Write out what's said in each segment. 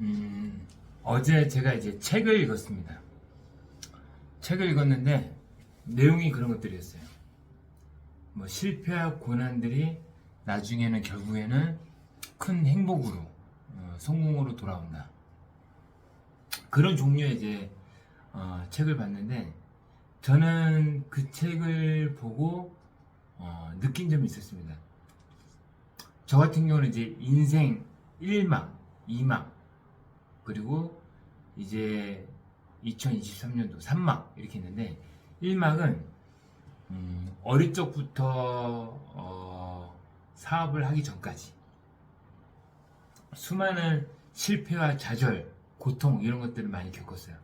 음, 어제 제가 이제 책을 읽었습니다. 책을 읽었는데 내용이 그런 것들이었어요. 뭐 실패와 고난들이 나중에는 결국에는 큰 행복으로 어, 성공으로 돌아온다. 그런 종류의 이제 어, 책을 봤는데 저는 그 책을 보고 어, 느낀 점이 있었습니다. 저 같은 경우는 이제 인생 1막, 2막, 그리고 이제 2023년도 3막 이렇게 있는데 1막은 음, 어릴 적부터 어, 사업을 하기 전까지 수많은 실패와 좌절, 고통 이런 것들을 많이 겪었어요.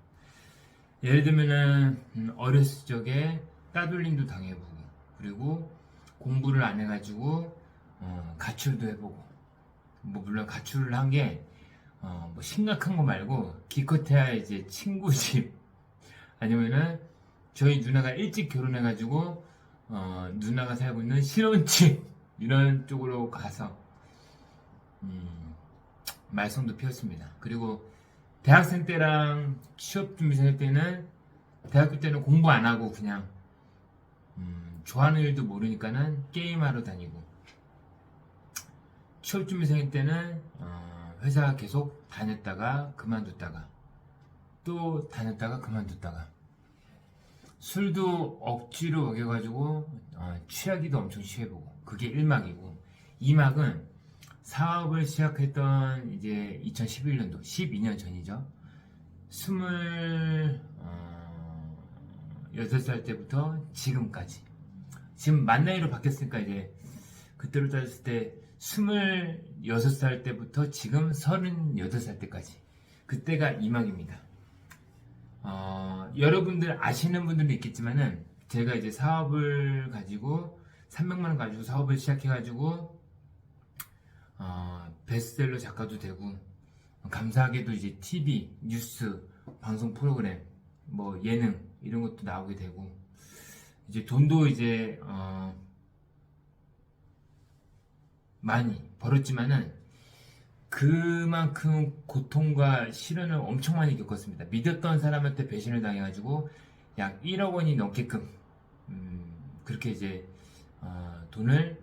예를 들면은 음, 어렸을 적에 따돌림도 당해보고 그리고 공부를 안 해가지고 어, 가출도 해보고 뭐 물론 가출을 한게 어, 뭐 심각한 거 말고 기껏해야 이제 친구 집. 아니면은 저희 누나가 일찍 결혼해가지고 어, 누나가 살고 있는 신혼집. 이런 쪽으로 가서 음, 말썽도 피웠습니다. 그리고 대학생 때랑 취업 준비생 때는 대학교 때는 공부 안 하고 그냥 음, 좋아하는 일도 모르니까는 게임하러 다니고. 취업 준비생 때는 어, 회사 계속 다녔다가 그만뒀다가 또 다녔다가 그만뒀다가. 술도 억지로 먹여가지고 어, 취하기도 엄청 취해보고 그게 1막이고. 2막은 사업을 시작했던 이제 2011년도 12년 전이죠. 26살 때부터 지금까지. 지금 만 나이로 바뀌었으니까 이제 그때로 따졌을 때 26살 때부터 지금 38살 때까지 그때가 2막입니다. 어, 여러분들 아시는 분들도 있겠지만은 제가 이제 사업을 가지고 300만 원 가지고 사업을 시작해 가지고 어, 베스트셀러 작가도 되고 감사하게도 이제 TV, 뉴스, 방송 프로그램, 뭐 예능 이런 것도 나오게 되고 이제 돈도 이제 어, 많이 벌었지만은 그만큼 고통과 시련을 엄청 많이 겪었습니다. 믿었던 사람한테 배신을 당해가지고 약 1억 원이 넘게끔 음, 그렇게 이제 어, 돈을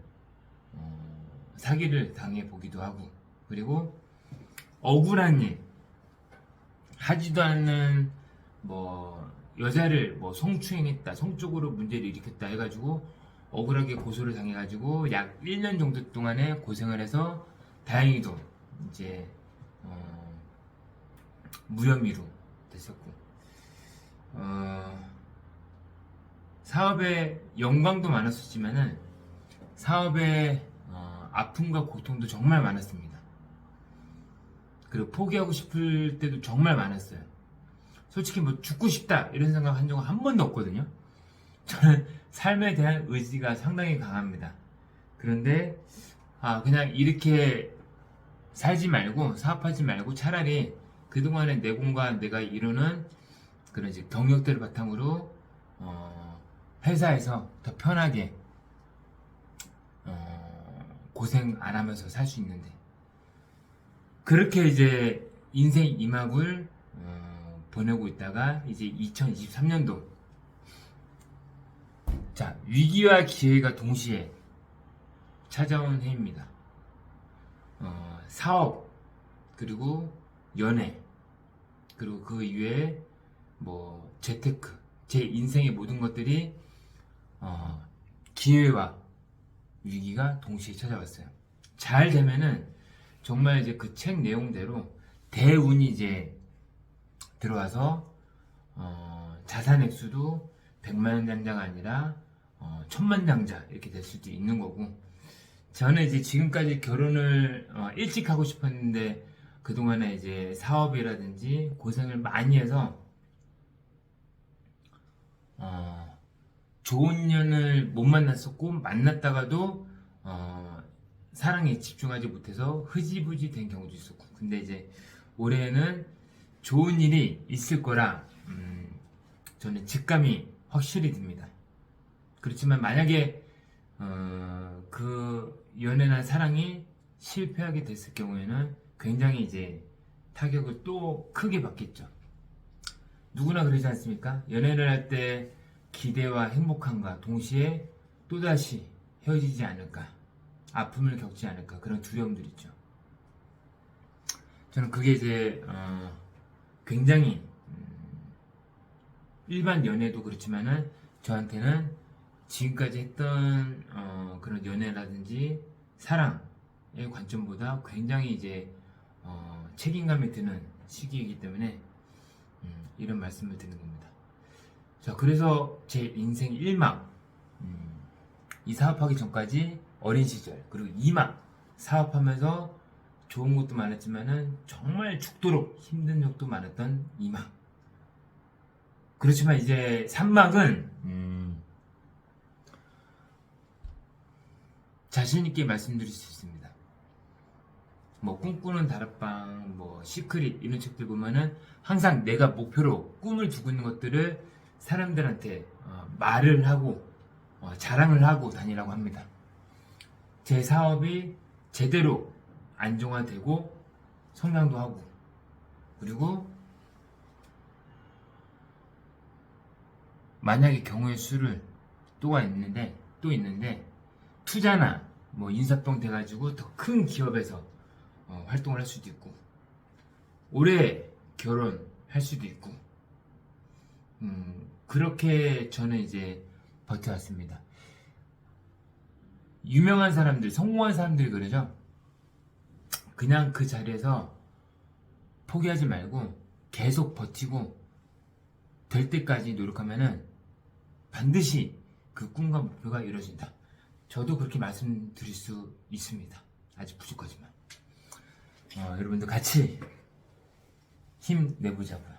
어, 사기를 당해 보기도 하고 그리고 억울한 일 하지도 않는 뭐 여자를 뭐 성추행했다 성적으로 문제를 일으켰다 해가지고 억울하게 고소를 당해가지고 약 1년 정도 동안에 고생을 해서 다행히도 이제 어, 무혐의로 됐었고 어, 사업에 영광도 많았었지만은 사업에 어, 아픔과 고통도 정말 많았습니다. 그리고 포기하고 싶을 때도 정말 많았어요. 솔직히 뭐 죽고 싶다 이런 생각 한 적은 한 번도 없거든요. 저는 삶에 대한 의지가 상당히 강합니다. 그런데 아 그냥 이렇게 살지 말고 사업하지 말고 차라리 그동안에 내 공간 내가 이루는 그런 이제 경력들을 바탕으로 어, 회사에서 더 편하게 어, 고생 안 하면서 살 수 있는데 그렇게 이제 인생 이막을 어, 보내고 있다가 이제 2023년도 자 위기와 기회가 동시에 찾아온 해입니다. 어, 사업 그리고 연애 그리고 그 이외에 뭐 재테크 제 인생의 모든 것들이 어, 기회와 위기가 동시에 찾아왔어요. 잘 되면은 정말 이제 그 책 내용대로 대운이 이제 들어와서 어, 자산 액수도 100만 장자가 아니라 어, 천만 장자 이렇게 될 수도 있는 거고. 저는 이제 지금까지 결혼을 어, 일찍 하고 싶었는데 그동안에 이제 사업이라든지 고생을 많이 해서 어, 좋은 년을 못 만났었고 만났다가도 어, 사랑에 집중하지 못해서 흐지부지 된 경우도 있었고. 근데 이제 올해는 좋은 일이 있을 거라 음, 저는 직감이 확실히 듭니다. 그렇지만 만약에 어, 그 연애나 사랑이 실패하게 됐을 경우에는 굉장히 이제 타격을 또 크게 받겠죠. 누구나 그러지 않습니까? 연애를 할 때 기대와 행복함과 동시에 또다시 헤어지지 않을까, 아픔을 겪지 않을까 그런 두려움들 있죠. 저는 그게 이제 어, 굉장히 음, 일반 연애도 그렇지만은 저한테는 지금까지 했던 어, 그런 연애라든지 사랑의 관점보다 굉장히 이제 어, 책임감이 드는 시기이기 때문에 음, 이런 말씀을 드리는 겁니다. 자, 그래서 제 인생 1막 음, 이 사업하기 전까지 어린 시절 그리고 2막 사업하면서 좋은 것도 많았지만은 정말 죽도록 힘든 적도 많았던 2막 그렇지만 이제 3막은 음, 자신 있게 말씀드릴 수 있습니다. 뭐 꿈꾸는 다락방, 뭐 시크릿 이런 책들 보면은 항상 내가 목표로 꿈을 두고 있는 것들을 사람들한테 어, 말을 하고 어, 자랑을 하고 다니라고 합니다. 제 사업이 제대로 안정화되고 성장도 하고 그리고 만약에 경우의 수를 또가 있는데 또 있는데 투자나 뭐 인사병 돼가지고 더 큰 기업에서 어, 활동을 할 수도 있고 올해 결혼할 수도 있고 음, 그렇게 저는 이제 버텨왔습니다. 유명한 사람들, 성공한 사람들이 그러죠. 그냥 그 자리에서 포기하지 말고 계속 버티고 될 때까지 노력하면은 반드시 그 꿈과 목표가 이루어진다. 저도 그렇게 말씀드릴 수 있습니다. 아직 부족하지만. 어, 여러분들 같이 힘내보자고요.